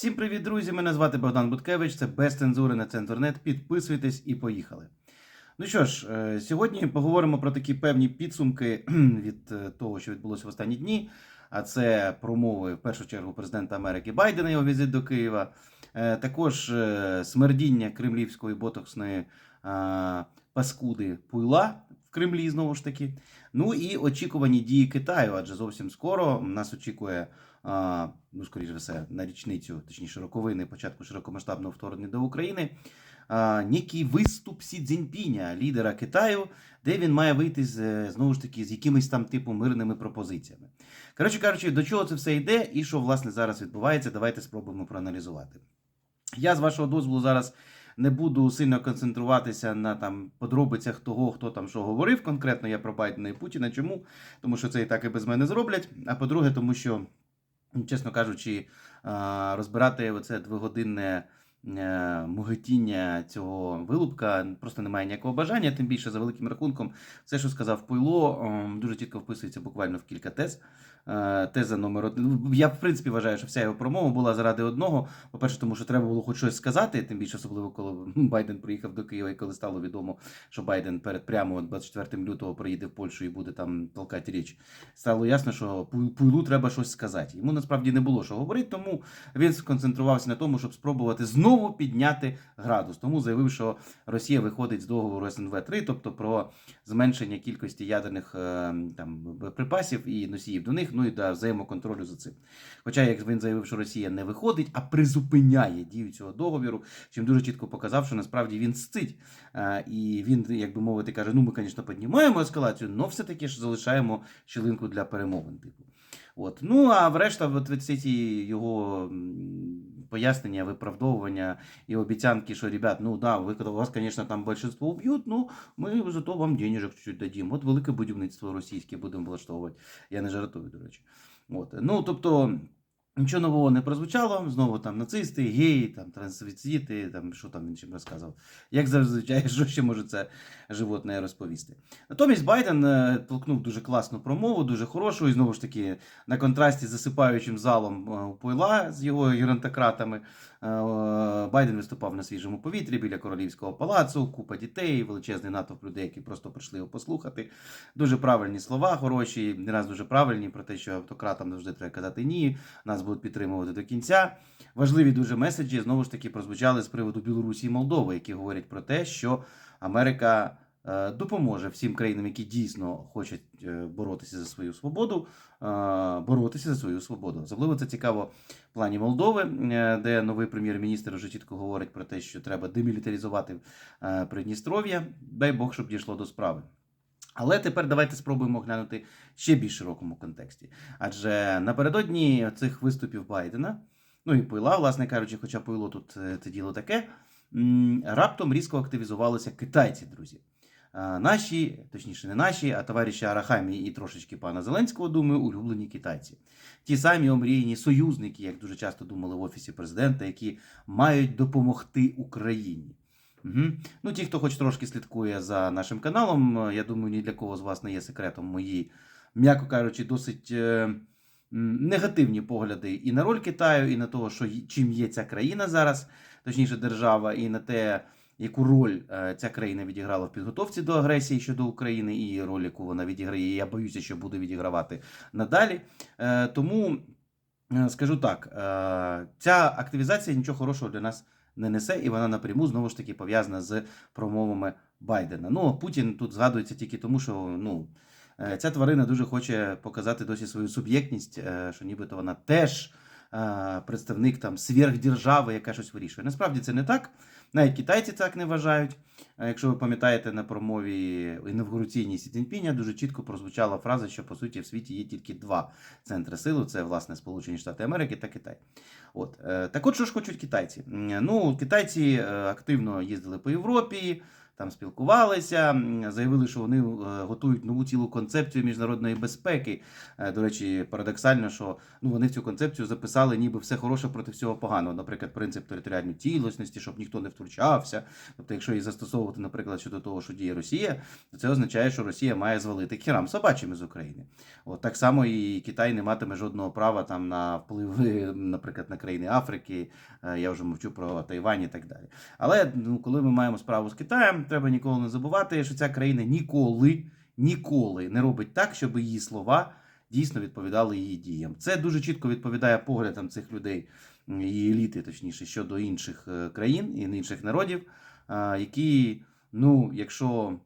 Всім привіт, друзі! Мене звати Богдан Буткевич. Це без цензури на Центрнет. Підписуйтесь і поїхали. Ну що ж, е, сьогодні поговоримо про такі певні підсумки від е, того, що відбулося в останні дні. А це промови в першу чергу президента Америки Байдена, його візит до Києва. Е, Також смердіння кремлівської ботоксної паскуди Пуйла в Кремлі знову ж таки. Ну і очікувані дії Китаю, адже зовсім скоро нас очікує. Ну, скоріше все, на річницю, точніше, роковини початку широкомасштабного вторгнення до України. а, Некий виступ Сі Цзіньпіня, лідера Китаю, де він має вийти з знову ж таки з якимись там типу мирними пропозиціями. Коротше кажучи, до чого це все йде і що власне зараз відбувається, давайте спробуємо проаналізувати. Я з вашого дозволу зараз не буду сильно концентруватися на там подробицях того, хто там що говорив. Конкретно я про Байдена і Путіна. Чому? Тому що це і так і без мене зроблять. А по-друге, тому що, чесно кажучи, розбирати оце двогодинне е, муготіння цього вилупка просто немає ніякого бажання. Тим більше за великим рахунком, все, що сказав Пуйло, ем, дуже чітко вписується буквально в кілька тез. Е, Теза номер один. Я в принципі вважаю, що вся його промова була заради одного. По-перше, тому що треба було хоч щось сказати, тим більше особливо, коли Байден приїхав до Києва і коли стало відомо, що Байден перед прямо 24 лютого приїде в Польщу і буде там толкати річ. Стало ясно, що Пу- Пуйлу треба щось сказати. Йому насправді не було що говорити, тому він сконцентрувався на тому, щоб спробувати знову підняти градус. Тому заявив, що Росія виходить з договору СНВ 3 тобто про зменшення кількості ядерних е, там боєприпасів і носіїв до них, ну і да, взаємоконтролю за цим. Хоча, як він заявив, що Росія не виходить, а призупиняє дію цього договіру, чим дуже чітко показав, що насправді він сцить. Е, І він, як би мовити, каже: ну ми, звісно, піднімаємо ескалацію, але все-таки ж залишаємо щілинку для перемовин. Типу. От. Ну а врешта, от всі ці його пояснення, виправдовування і обіцянки, що, ребят, ну да, ви вас, звісно, там більшість уб'ють, ну ми зато вам денежок чуть-чуть дадим. От велике будівництво російське будемо влаштовувати. Я не жартую, до речі. От. Ну, тобто. Нічого нового не прозвучало, знову там нацисти, геї, там трансвіціти, там що там він чим розказував. Як зазвичай, що ще може це животне розповісти. Натомість Байден е, толкнув дуже класну промову, дуже хорошу, і знову ж таки на контрасті з засипаючим залом е, Пойла з його геронтократами. Е, Байден виступав на свіжому повітрі біля королівського палацу, купа дітей, величезний натовп людей, які просто прийшли його послухати. Дуже правильні слова, хороші, не раз дуже правильні про те, що автократам завжди треба казати ні, нас будуть підтримувати до кінця. Важливі дуже меседжі знову ж таки прозвучали з приводу Білорусі і Молдови, які говорять про те, що Америка допоможе всім країнам, які дійсно хочуть е, боротися за свою свободу, е, боротися за свою свободу. Особливо це цікаво в плані Молдови, е, де новий прем'єр-міністр вже чітко говорить про те, що треба демілітаризувати е, Придністров'я. Дай Бог, щоб дійшло до справи. Але тепер давайте спробуємо глянути ще більш широкому контексті. Адже напередодні цих виступів Байдена, ну і Пойла, власне кажучи, хоча Пойло тут е, це діло таке, раптом різко активізувалися китайці, друзі. А, Наші, точніше, не наші, а товариші Арахамі і трошечки пана Зеленського, думаю, улюблені китайці. Ті самі омріяні союзники, як дуже часто думали в офісі президента, які мають допомогти Україні. Угу. Ну, ті, хто хоч трошки слідкує за нашим каналом, е, я думаю, ні для кого з вас не є секретом мої, м'яко кажучи, досить е, негативні погляди і на роль Китаю, і на того, що чим є ця країна зараз, точніше держава, і на те, яку роль е, ця країна відіграла в підготовці до агресії щодо України, і роль, яку вона відіграє, я боюся, що буде відігравати надалі. Е, тому е, скажу так: ця активізація нічого хорошого для нас не несе, і вона напряму знову ж таки пов'язана з промовами Байдена. Ну, Путін тут згадується тільки тому, що ну, ця тварина дуже хоче показати досі свою суб'єктність, що нібито вона теж представник там сверхдержави, яка щось вирішує. Насправді це не так. Навіть китайці так не вважають. Е, Якщо ви пам'ятаєте на промові інавгураційній сідіньпіня, дуже чітко прозвучала фраза, що по суті в світі є тільки два центри сили: це власне Сполучені Штати Америки та Китай. От е, так от що ж хочуть китайці? Ну, китайці е, активно їздили по Європі, там спілкувалися, заявили, що вони е, готують нову цілу концепцію міжнародної безпеки. Е, До речі, парадоксально, що ну вони цю концепцію записали ніби все хороше проти всього поганого. Наприклад, принцип територіальної цілісності, щоб ніхто не втручався. Тобто, якщо її застосовувати, наприклад, щодо того, що діє Росія, то це означає, що Росія має звалити хірам собачим із України. От так само і Китай не матиме жодного права там на впливи, наприклад, на країни Африки. е, Я вже мовчу про Тайвань і так далі. Але ну, коли ми маємо справу з Китаєм, треба ніколи не забувати, що ця країна ніколи, ніколи не робить так, щоб її слова дійсно відповідали її діям. Це дуже чітко відповідає поглядам цих людей, її еліти, точніше, щодо інших е, країн і інших народів, які, ну, якщо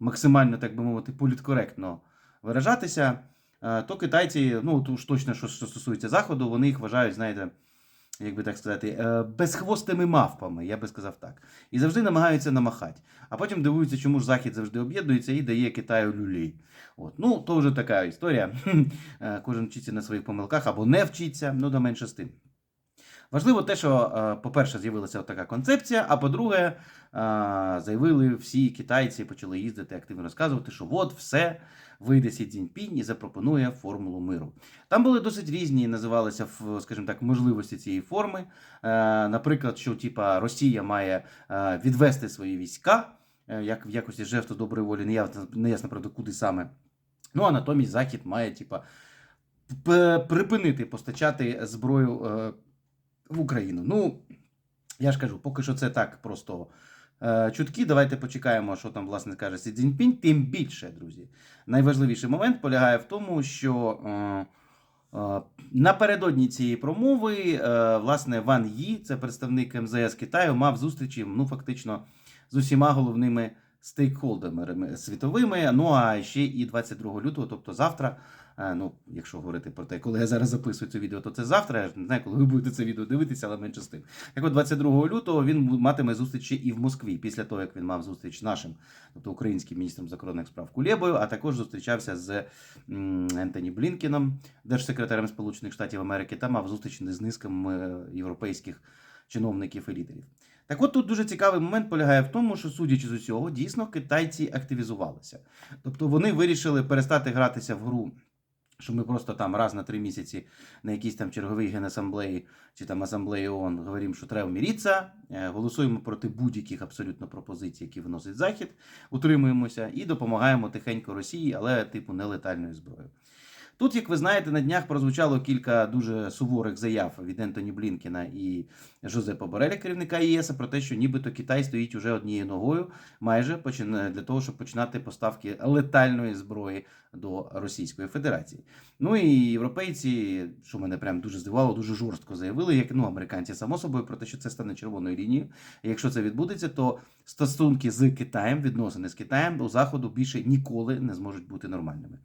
максимально, так би мовити, політкоректно виражатися, е, то китайці, ну то ж точно, що стосується заходу, вони їх вважають, знаєте, як би так сказати, е, безхвостими мавпами, я би сказав так. І завжди намагаються намахати. А потім дивуються, чому ж Захід завжди об'єднується і дає Китаю люлі. От. Ну, то вже така історія. Е, Кожен вчиться на своїх помилках або не вчиться, ну до менше з тим. Важливо те, що, е, по-перше, з'явилася така концепція, а по-друге, е, заявили всі китайці, почали їздити активно розказувати, що от все, вийде Сі Цзіньпінь і запропонує формулу миру. Там були досить різні, називалися, скажімо так, можливості цієї форми. Е, Наприклад, що типа Росія має відвести свої війська, як в якості жесту доброї волі, не ясно, правда, куди саме. Ну а натомість Захід має, типа, припинити постачати зброю в Україну. Ну, я ж кажу, поки що це так просто е, чутки. Давайте почекаємо, що там, власне, скаже Сі Цзіньпінь. Тим більше, друзі. Найважливіший момент полягає в тому, що. Е, е, Напередодні цієї промови, е, власне, Ван Ї, це представник МЗС Китаю, мав зустрічі ну, фактично з усіма головними стейкхолдерами світовими. Ну а ще і 22 лютого, тобто завтра. Е, Ну, якщо говорити про те, коли я зараз записую це відео, то це завтра. Я не знаю, коли ви будете це відео дивитися, але менше з тим. Так от 22 лютого він матиме зустрічі і в Москві, після того, як він мав зустріч з нашим, тобто українським міністром закордонних справ Кулєбою, а також зустрічався з Ентоні Блінкіном, держсекретарем Сполучених Штатів Америки, та мав зустріч з низком е, європейських чиновників і лідерів. Так от тут дуже цікавий момент полягає в тому, що, судячи з усього, дійсно китайці активізувалися. Тобто вони вирішили перестати гратися в гру, що ми просто там раз на три місяці на якійсь там черговій генасамблеї чи там асамблеї ООН говоримо, що треба міритися, е, голосуємо проти будь-яких абсолютно пропозицій, які виносить Захід, утримуємося і допомагаємо тихенько Росії, але типу нелетальною зброєю. Тут, як ви знаєте, на днях прозвучало кілька дуже суворих заяв від Ентоні Блінкена і Жозепа Бореля, керівника ЄС, про те, що нібито Китай стоїть уже однією ногою, майже для того, щоб починати поставки летальної зброї до Російської Федерації. Ну і європейці, що мене прям дуже здивувало, дуже жорстко заявили, як ну американці само собою про те, що це стане червоною лінією. Якщо це відбудеться, то стосунки з Китаєм, відносини з Китаєм у заходу більше ніколи не зможуть бути нормальними.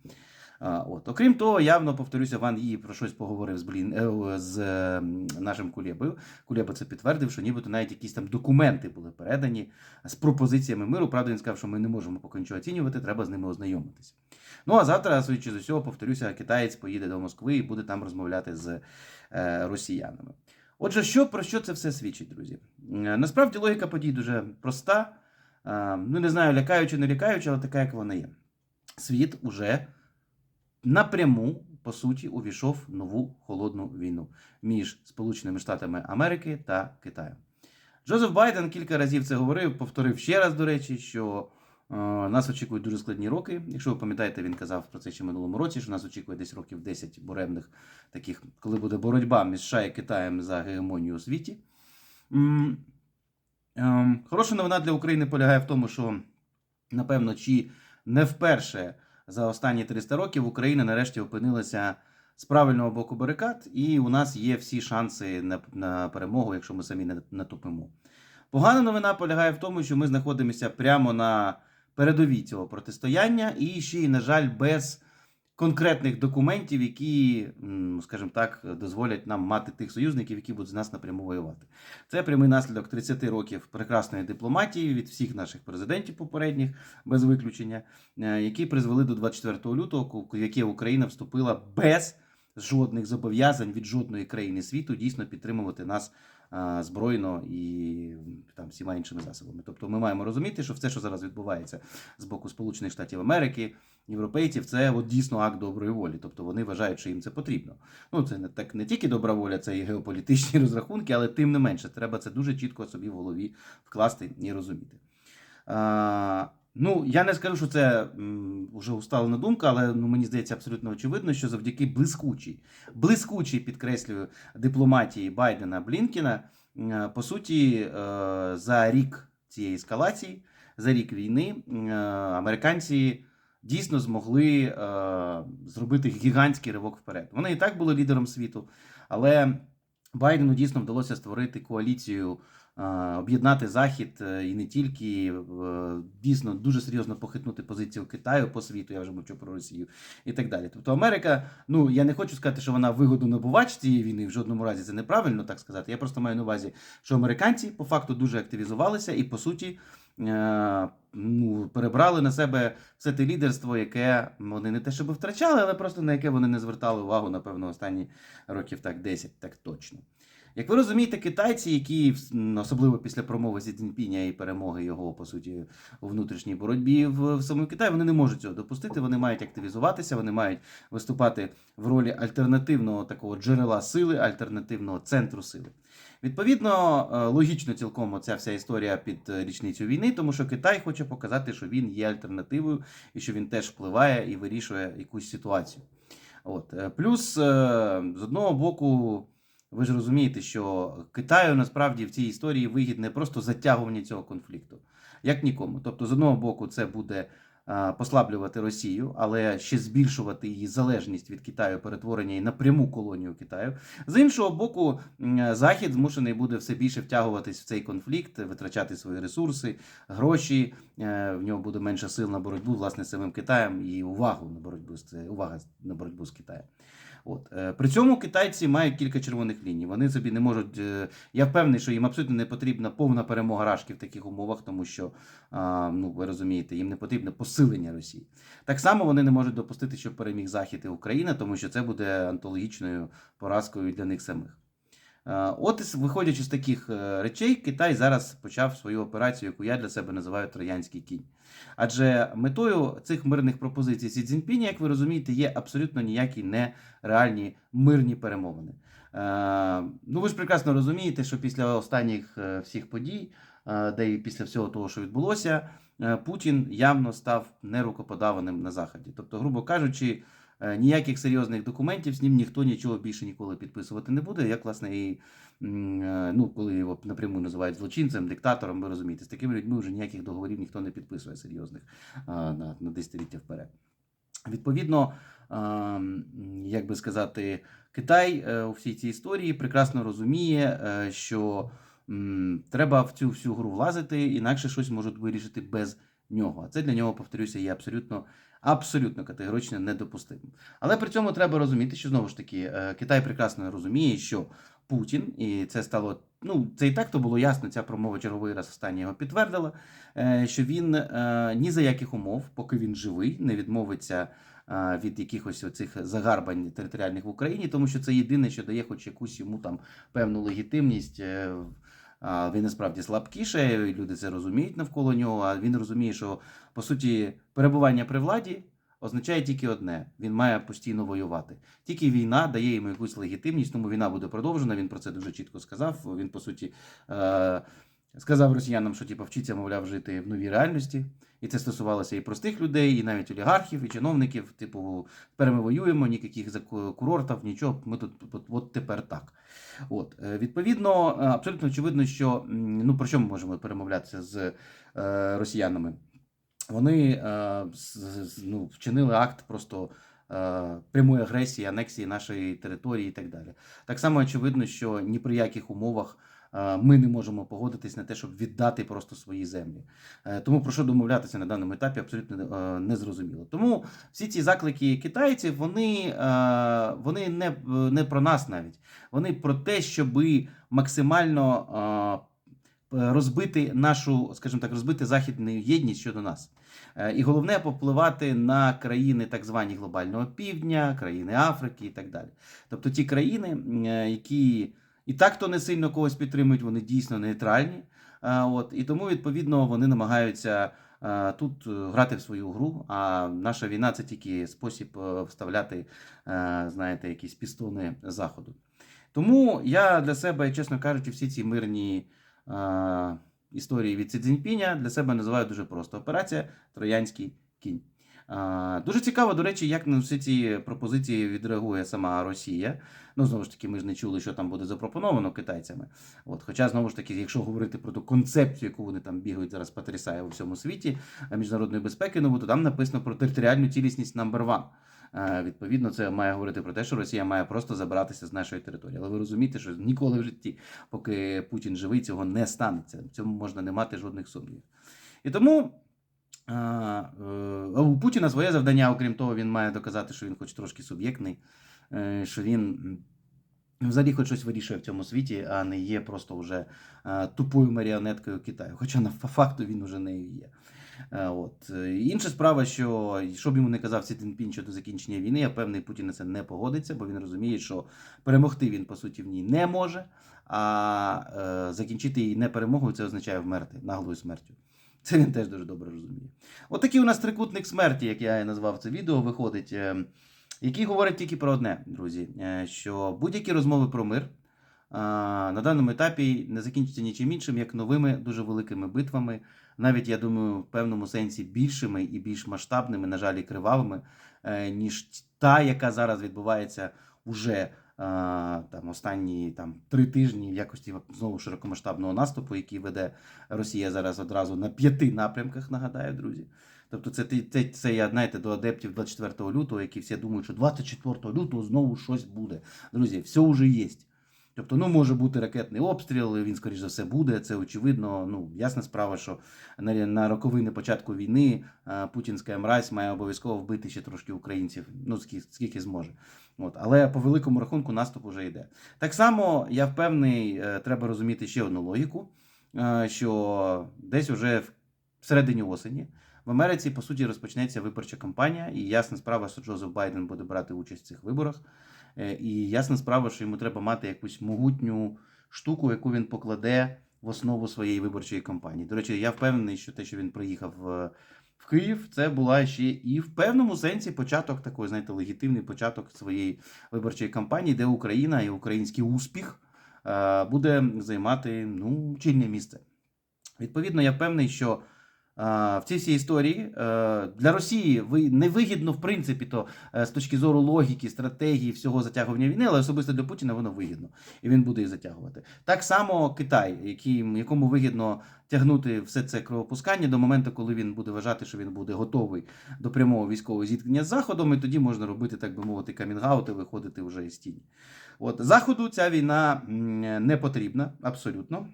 От. Окрім того, явно повторюся, Ван Ї про щось поговорив з Блін е, з е, нашим Кулєбою. Кулєба це підтвердив, що нібито навіть якісь там документи були передані з пропозиціями миру. Правда, він сказав, що ми не можемо поки нічого оцінювати, треба з ними ознайомитися. Ну а завтра, судячи з усього, повторюся, китаєць поїде до Москви і буде там розмовляти з е, росіянами. Отже, що про що це все свідчить, друзі? Е, Насправді логіка подій дуже проста. Е, Ну, не знаю, лякаючи, не лякаючи, але така, як вона є. Світ уже напряму, по суті, увійшов в нову холодну війну між Сполученими Штатами Америки та Китаєм. Джозеф Байден кілька разів це говорив, повторив ще раз, до речі, що е, нас очікують дуже складні роки. Якщо ви пам'ятаєте, він казав про це ще минулому році, що нас очікує десь років 10 буремних таких, коли буде боротьба між США і Китаєм за гегемонію у світі. М, ем, Хороша новина для України полягає в тому, що, напевно, чи не вперше за останні 300 років Україна нарешті опинилася з правильного боку барикад, і у нас є всі шанси на, на перемогу, якщо ми самі не натупимо. Погана новина полягає в тому, що ми знаходимося прямо на передовій цього протистояння, і ще й, на жаль, без конкретних документів, які, скажімо так, дозволять нам мати тих союзників, які будуть з нас напряму воювати. Це прямий наслідок 30 років прекрасної дипломатії від всіх наших президентів попередніх, без виключення, е, які призвели до 24 лютого, в яке Україна вступила без жодних зобов'язань від жодної країни світу дійсно підтримувати нас збройно і там всіма іншими засобами. Тобто ми маємо розуміти, що все, що зараз відбувається з боку Сполучених Штатів Америки, європейців, це от дійсно акт доброї волі. Тобто вони вважають, що їм це потрібно. Ну це не так не тільки добра воля, це і геополітичні розрахунки, але тим не менше, треба це дуже чітко собі в голові вкласти і розуміти. Ну, я не скажу, що це м, вже усталена думка, але ну, мені здається абсолютно очевидно, що завдяки блискучій, блискучій, підкреслюю, дипломатії Байдена Блінкіна, е, по суті, е, за рік цієї ескалації, за рік війни, е, американці дійсно змогли зробити гігантський ривок вперед. Вони і так були лідером світу, але Байдену дійсно вдалося створити коаліцію об'єднати Захід е, і не тільки е, дійсно дуже серйозно похитнути позицію Китаю по світу, я вже мовчу про Росію і так далі. Тобто Америка, ну я не хочу сказати, що вона вигоду набувач цієї війни, в жодному разі це неправильно так сказати. Я просто маю на увазі, що американці по факту дуже активізувалися і по суті. е, Ну, перебрали на себе все те лідерство, яке вони не те, щоб втрачали, але просто на яке вони не звертали увагу, напевно, останні років так 10, так точно. Як ви розумієте, китайці, які особливо після промови Сі Цзіньпіня і перемоги його по суті у внутрішній боротьбі в, в самому Китаї, вони не можуть цього допустити. Вони мають активізуватися, вони мають виступати в ролі альтернативного такого джерела сили, альтернативного центру сили. Відповідно, е, логічно цілком ця вся історія під е, річницю війни, тому що Китай хоче показати, що він є альтернативою і що він теж впливає і вирішує якусь ситуацію. От. е, Плюс, з одного боку, ви ж розумієте, що Китаю насправді в цій історії вигідне просто затягування цього конфлікту, як нікому. Тобто, з одного боку, це буде послаблювати Росію, але ще збільшувати її залежність від Китаю, перетворення її на пряму колонію Китаю. З іншого боку, Захід змушений буде все більше втягуватись в цей конфлікт, витрачати свої ресурси, гроші. е, В нього буде менше сил на боротьбу власне з самим Китаєм і увагу на боротьбу з увага на боротьбу з Китаєм. От е, при цьому китайці мають кілька червоних ліній. Вони собі не можуть. е, Я впевнений, що їм абсолютно не потрібна повна перемога Рашки в таких умовах, тому що ну ви розумієте, їм не потрібне посилення Росії. Так само вони не можуть допустити, щоб переміг Захід і Україна, тому що це буде антологічною поразкою для них самих. Е, От, виходячи з таких е, речей, Китай зараз почав свою операцію, яку я для себе називаю Троянський кінь. Адже метою цих мирних пропозицій Сі Цзіньпіня, як ви розумієте, є абсолютно ніякі нереальні мирні перемовини. Е, Ну ви ж прекрасно розумієте, що після останніх всіх подій, де і після всього того, що відбулося, Путін явно став нерукоподаваним на Заході. Тобто, грубо кажучи, ніяких серйозних документів з ним ніхто нічого більше ніколи підписувати не буде. Як, власне, і е, ну, коли його напряму називають злочинцем, диктатором, ви розумієте, з такими людьми вже ніяких договорів ніхто не підписує серйозних е, на, на десятиліття вперед. Відповідно, е, як би сказати, Китай е, у всій цій історії прекрасно розуміє, е, що треба в цю всю гру влазити, інакше щось можуть вирішити без нього. А це для нього, повторюся, є абсолютно, абсолютно категорично недопустимим. Але при цьому треба розуміти, що знову ж таки е, Китай прекрасно розуміє, що Путін, і це стало. Ну, це і так то було ясно. Ця промова черговий раз останнє його підтвердила, е, що він е, ні за яких умов, поки він живий, не відмовиться від якихось оцих загарбань територіальних в Україні, тому що це єдине, що дає хоч якусь йому там певну легітимність. Він насправді слабкіше, люди це розуміють навколо нього. А він розуміє, що по суті перебування при владі означає тільки одне: він має постійно воювати. Тільки війна дає йому якусь легітимність, тому війна буде продовжена. Він про це дуже чітко сказав. Він по суті е- сказав росіянам, що типу, вчиться, мовляв, жити в новій реальності. І це стосувалося і простих людей, і навіть олігархів, і чиновників. Типу, тепер ми воюємо, ніяких курортів, нічого. Ми тут от, от тепер так. От е, відповідно, е, абсолютно очевидно, що ну про що ми можемо перемовлятися з е, росіянами? Вони е, ну, вчинили акт просто е, прямої агресії, анексії нашої території і так далі. Так само очевидно, що ні при яких умовах. Е, Ми не можемо погодитись на те, щоб віддати просто свої землі. Е, Тому про що домовлятися на даному етапі абсолютно е, не зрозуміло. Тому всі ці заклики китайців вони, вони не, не про нас навіть. Вони про те, щоб максимально розбити нашу, скажімо так, розбити західну єдність щодо нас. І головне попливати на країни так звані глобального півдня, країни Африки і так далі. Тобто ті країни, які і так то не сильно когось підтримують, вони дійсно нейтральні. От, і тому, відповідно, вони намагаються тут е, грати в свою гру. А наша війна це тільки спосіб е, вставляти, е, знаєте, якісь пістони заходу. Тому я для себе, чесно кажучи, всі ці мирні історії від Сі Цзіньпіня для себе називаю дуже просто: операція Троянський кінь. Дуже цікаво, до речі, як на всі ці пропозиції відреагує сама Росія. Ну, знову ж таки, ми ж не чули, що там буде запропоновано китайцями. От, хоча, знову ж таки, якщо говорити про ту концепцію, яку вони там бігають зараз, потрясає у всьому світі е, міжнародної безпеки, нову, то там написано про територіальну цілісність number one. Е, Відповідно, це має говорити про те, що Росія має просто забиратися з нашої території. Але ви розумієте, що ніколи в житті, поки Путін живий, цього не станеться. В цьому можна не мати жодних сумнівів. І тому. Е, У Путіна своє завдання, окрім того, він має доказати, що він хоч трошки суб'єктний, е, що він взагалі хоч щось вирішує в цьому світі, а не є просто вже е, тупою маріонеткою Китаю. Хоча на фа- факту він уже нею є. От. Інша справа, що що б йому не казав Сі Цзіньпін щодо закінчення війни, я певний Путін на це не погодиться, бо він розуміє, що перемогти він по суті в ній не може, а е, закінчити її не перемогою це означає вмерти наглою смертю. Це він теж дуже добре розуміє. От у нас трикутник смерті, як я назвав це відео, виходить, е, який говорить тільки про одне, друзі: е, що будь-які розмови про мир. На даному етапі не закінчиться нічим іншим, як новими дуже великими битвами, навіть я думаю, в певному сенсі більшими і більш масштабними, на жаль, і кривавими, е, ніж та, яка зараз відбувається уже там останні там три тижні в якості знову широкомасштабного наступу, який веде Росія зараз одразу на п'яти напрямках. Нагадаю, друзі. Тобто, це це, це, я знаєте до адептів 24 лютого, які всі думають, що 24 лютого знову щось буде. Друзі, все вже є. Тобто, ну може бути ракетний обстріл, він, скоріш за все, буде. Це очевидно. Ну, ясна справа, що на, на роковини початку війни е, путінська мразь має обов'язково вбити ще трошки українців, ну скільки, скільки зможе. От. Але по великому рахунку наступ уже йде. Так само я впевнений, е, треба розуміти ще одну логіку, е, що десь уже в середині осені. В Америці, по суті, розпочнеться виборча кампанія, і ясна справа, що Джозеф Байден буде брати участь в цих виборах. Е, І ясна справа, що йому треба мати якусь могутню штуку, яку він покладе в основу своєї виборчої кампанії. До речі, я впевнений, що те, що він приїхав в, в Київ, це була ще і в певному сенсі початок такої, знаєте, легітимний початок своєї виборчої кампанії, де Україна і український успіх е, буде займати ну, чільне місце. Відповідно, я певний, що в цій всій історії е, для Росії ви невигідно, в принципі, то е, з точки зору логіки, стратегії, всього затягування війни, але особисто для Путіна воно вигідно, і він буде їх затягувати. Так само Китай, який, якому вигідно тягнути все це кровопускання до моменту, коли він буде вважати, що він буде готовий до прямого військового зіткнення з Заходом, і тоді можна робити, так би мовити, камінгаут і виходити вже із тіні. От Заходу ця війна не потрібна абсолютно.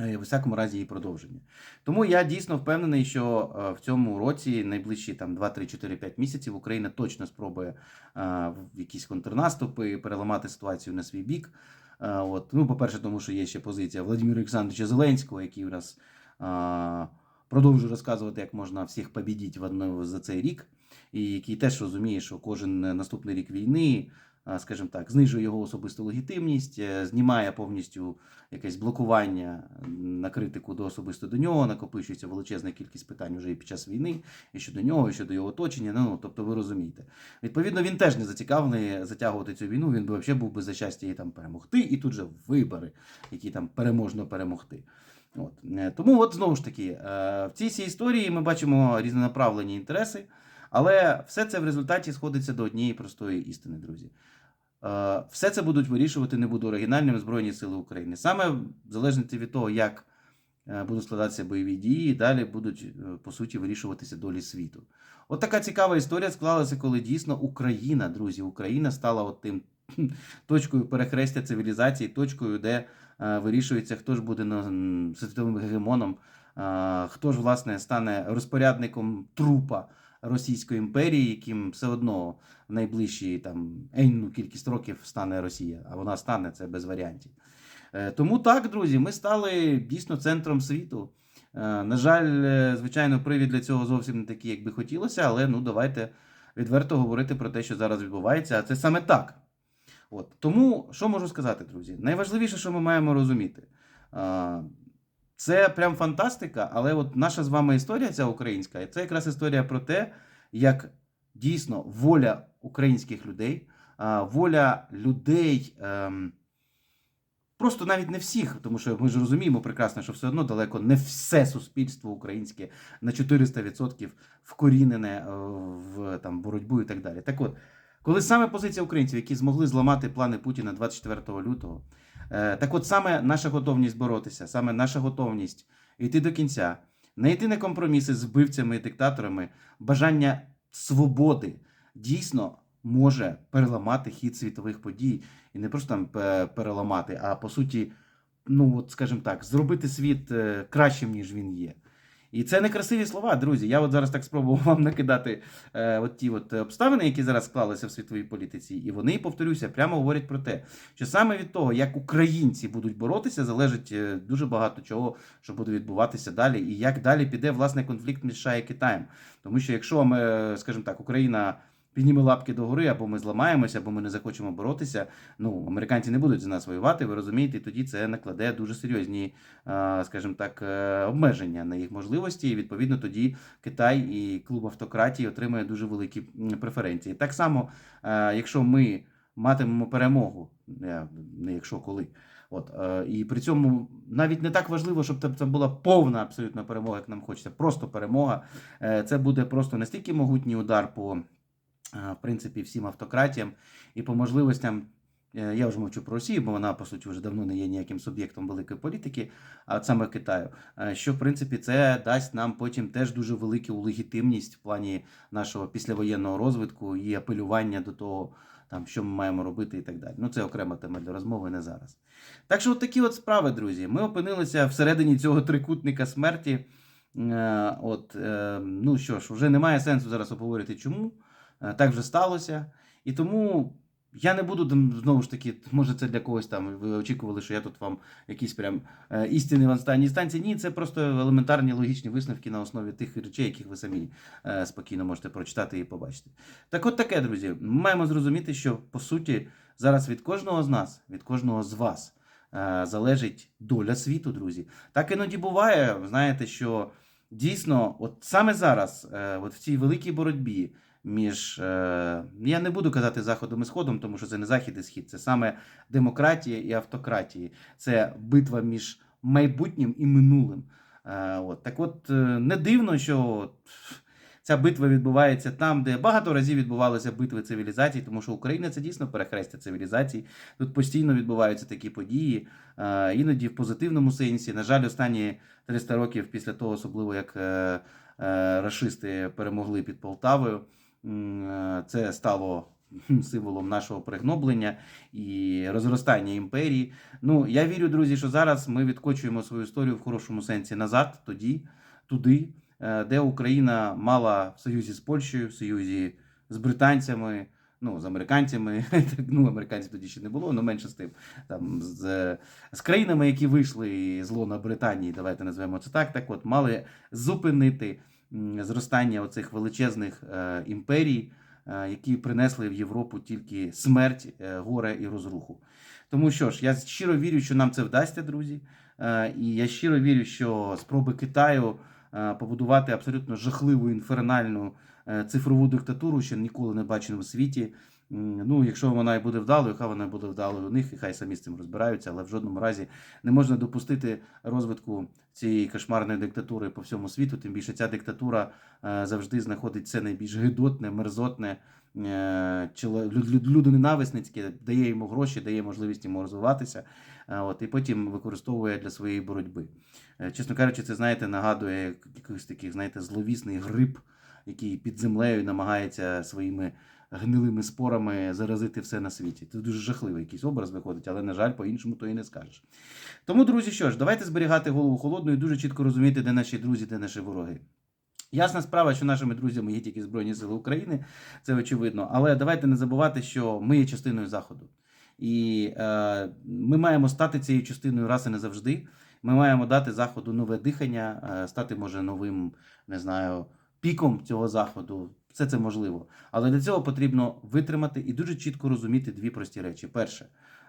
Е, В всякому разі її продовження. Тому я дійсно впевнений, що е, в цьому році, найближчі там 2, 3, 4, 5 місяців, Україна точно спробує е, якісь контрнаступи переламати ситуацію на свій бік. От. Ну, по-перше, тому що є ще позиція Володимира Олександровича Зеленського, який у нас продовжує розказувати, як можна всіх побідіть в одно за цей рік, і який теж розуміє, що кожен наступний рік війни. Е, Скажімо так, знижує його особисту легітимність, е, знімає повністю якесь блокування на критику до особисто до нього, накопичується величезна кількість питань вже і під час війни, і щодо нього, і щодо його оточення. Ну, тобто, ви розумієте. Відповідно, він теж не зацікавлений затягувати цю війну. Він би взагалі був би за щастя її там перемогти, і тут же вибори, які там переможно перемогти. От. Е, Тому, от знову ж таки, в цій всій історії ми бачимо різнонаправлені інтереси, але все це в результаті сходиться до однієї простої істини, друзі. Все це будуть вирішувати не буду оригінальними Збройні Сили України. Саме в залежності від того, як е, будуть складатися бойові дії, далі будуть е, по суті вирішуватися долі світу. От така цікава історія склалася, коли дійсно Україна, друзі, Україна стала от тим точкою перехрестя цивілізації, точкою, де е, вирішується, хто ж буде світовим гегемоном, хто ж власне стане розпорядником трупа Російської імперії, яким все одно в найближчі там енну кількість років стане Росія, а вона стане це без варіантів. Е, Тому так, друзі, ми стали дійсно центром світу. Е, На жаль, е, звичайно, привід для цього зовсім не такий, як би хотілося, але ну давайте відверто говорити про те, що зараз відбувається, а це саме так. От. Тому що можу сказати, друзі? Найважливіше, що ми маємо розуміти, це прям фантастика, але от наша з вами історія, ця українська, це якраз історія про те, як дійсно воля українських людей, воля людей. ем, Просто навіть не всіх, тому що ми ж розуміємо прекрасно, що все одно далеко не все суспільство українське на 400% вкорінене е, в там, боротьбу і так далі. Так от, коли саме позиція українців, які змогли зламати плани Путіна 24 лютого, так от саме наша готовність боротися, саме наша готовність йти до кінця, не йти на компроміси з вбивцями і диктаторами, бажання свободи дійсно може переламати хід світових подій і не просто там переламати, а по суті, ну от скажімо так, зробити світ е, кращим, ніж він є. І це не красиві слова, друзі. Я от зараз так спробував вам накидати е, от ті от обставини, які зараз склалися в світовій політиці, і вони, повторюся, прямо говорять про те, що саме від того, як українці будуть боротися, залежить е, дуже багато чого, що буде відбуватися далі, і як далі піде власне конфлікт між США і Китаєм. Тому що якщо ми, скажімо так, Україна. Підніме лапки догори, або ми зламаємося, або ми не захочемо боротися. Ну, американці не будуть за нас воювати, ви розумієте, і тоді це накладе дуже серйозні, скажімо так, е, обмеження на їх можливості. І відповідно тоді Китай і клуб автократії отримає дуже великі преференції. Так само, е, якщо ми матимемо перемогу, не якщо коли. От, е, і при цьому навіть не так важливо, щоб це, була повна абсолютно перемога, як нам хочеться. Просто перемога. Це буде просто настільки могутній удар по в принципі всім автократіям і по можливостям. е, Я вже мовчу про Росію, бо вона по суті вже давно не є ніяким суб'єктом великої політики, а от саме Китаю. е, Що в принципі це дасть нам потім теж дуже велику легітимність в плані нашого післявоєнного розвитку і апелювання до того, там що ми маємо робити і так далі. Ну це окрема тема для розмови, не зараз. Так що, от такі от справи, друзі. Ми опинилися всередині цього трикутника смерті. Е, От, е, ну що ж, вже немає сенсу зараз обговорити, чому. Е, Так вже сталося. І тому я не буду знову ж таки, може, це для когось там. Ви очікували, що я тут вам якісь прям е, істини в останній інстанції. Ні, це просто елементарні логічні висновки на основі тих речей, яких ви самі е, спокійно можете прочитати і побачити. Так от таке, друзі, ми маємо зрозуміти, що по суті зараз від кожного з нас, від кожного з вас залежить доля світу, друзі. Так іноді буває, знаєте, що дійсно, от саме зараз, от в цій великій боротьбі між, е, я не буду казати заходом і сходом, тому що це не захід і схід, це саме демократія і автократії. Це битва між майбутнім і минулим. Е, От. Так от, е, не дивно, що ця битва відбувається там, де багато разів відбувалися битви цивілізацій, тому що Україна це дійсно перехрестя цивілізацій. Тут постійно відбуваються такі події, іноді в позитивному сенсі. На жаль, останні 300 років після того, особливо як рашисти перемогли під Полтавою, це стало символом нашого пригноблення і розростання імперії. Ну, я вірю, друзі, що зараз ми відкочуємо свою історію в хорошому сенсі назад, тоді, туди, е, де Україна мала в союзі з Польщею, в союзі з британцями. Ну, з американцями, ну, американців тоді ще не було, але менше з тим. Там, з, з країнами, які вийшли з лона Британії, давайте назвемо це так. Так от, мали зупинити зростання оцих величезних е, імперій, е, які принесли в Європу тільки смерть, е, горе і розруху. Тому що ж, я щиро вірю, що нам це вдасться, друзі. І я щиро вірю, що спроби Китаю побудувати абсолютно жахливу інфернальну цифрову диктатуру, що ніколи не бачено в світі. Ну, якщо вона і буде вдалою, хай вона буде вдалою у них, і хай самі з цим розбираються, але в жодному разі не можна допустити розвитку цієї кошмарної диктатури по всьому світу. Тим більше ця диктатура е, завжди знаходить це найбільш гидотне, мерзотне, е, людоненависницьке, дає йому гроші, дає можливість йому розвиватися, е, от, і потім використовує для своєї боротьби. Чесно кажучи, це знаєте, нагадує як- якийсь такий, знаєте, зловісний гриб, який під землею намагається своїми гнилими спорами заразити все на світі. Це дуже жахливий якийсь образ виходить, але, на жаль, по-іншому то і не скажеш. Тому, друзі, що ж, давайте зберігати голову холодною і дуже чітко розуміти, де наші друзі, де наші вороги. Ясна справа, що нашими друзями є тільки Збройні Сили України, це очевидно. Але давайте не забувати, що ми є частиною Заходу. І е, ми маємо стати цією частиною раси не завжди. Ми маємо дати заходу нове дихання, е, стати може новим, не знаю, піком цього заходу. Все це можливо. Але для цього потрібно витримати і дуже чітко розуміти дві прості речі. Перше,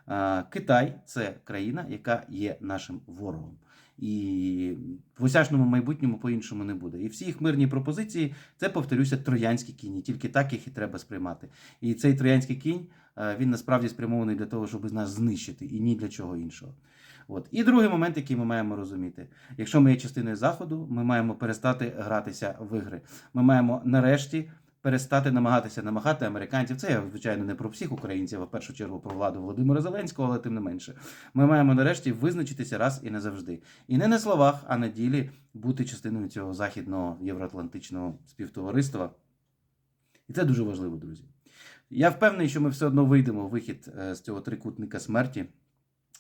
е, Китай це країна, яка є нашим ворогом. І в осяжному майбутньому по-іншому не буде. І всі їх мирні пропозиції це, повторюся, троянські кінь. І Тільки так їх і треба сприймати. І цей троянський кінь е, він насправді спрямований для того, щоб нас знищити, і ні для чого іншого. От. І другий момент, який ми маємо розуміти: якщо ми є частиною заходу, ми маємо перестати гратися в ігри. Ми маємо нарешті перестати намагатися намагати американців. Це я, звичайно, не про всіх українців, а в першу чергу про владу Володимира Зеленського, але тим не менше. Ми маємо нарешті визначитися раз і назавжди. І не на словах, а на ділі бути частиною цього західного євроатлантичного співтовариства. І це дуже важливо, друзі. Я впевнений, що ми все одно вийдемо вихід е, з цього трикутника смерті,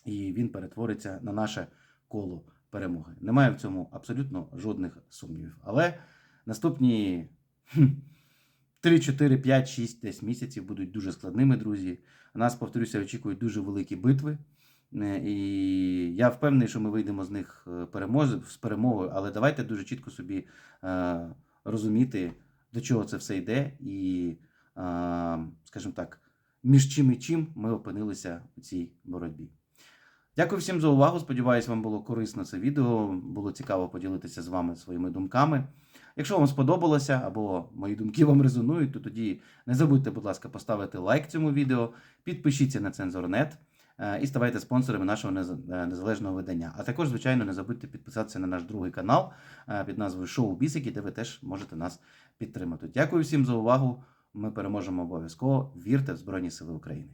і він перетвориться на наше коло перемоги. Немає в цьому абсолютно жодних сумнівів. Але наступні 3, 4, 5, 6 десь місяців будуть дуже складними, друзі. Нас, повторюся, очікують дуже великі битви. Е, І я впевнений, що ми вийдемо з них е, з перемогою, але давайте дуже чітко собі е, розуміти, до чого це все йде, і, е, скажімо так, між чим і чим ми опинилися у цій боротьбі. Дякую всім за увагу. Сподіваюсь, вам було корисно це відео. Було цікаво поділитися з вами своїми думками. Якщо вам сподобалося або мої думки вам резонують, то тоді не забудьте, будь ласка, поставити лайк цьому відео, підпишіться на Цензорнет е, і ставайте спонсорами нашого е, незалежного видання. А також, звичайно, не забудьте підписатися на наш другий канал е, під назвою Шоу Бісики, де ви теж можете нас підтримати. Дякую всім за увагу. Ми переможемо обов'язково. Вірте в Збройні Сили України.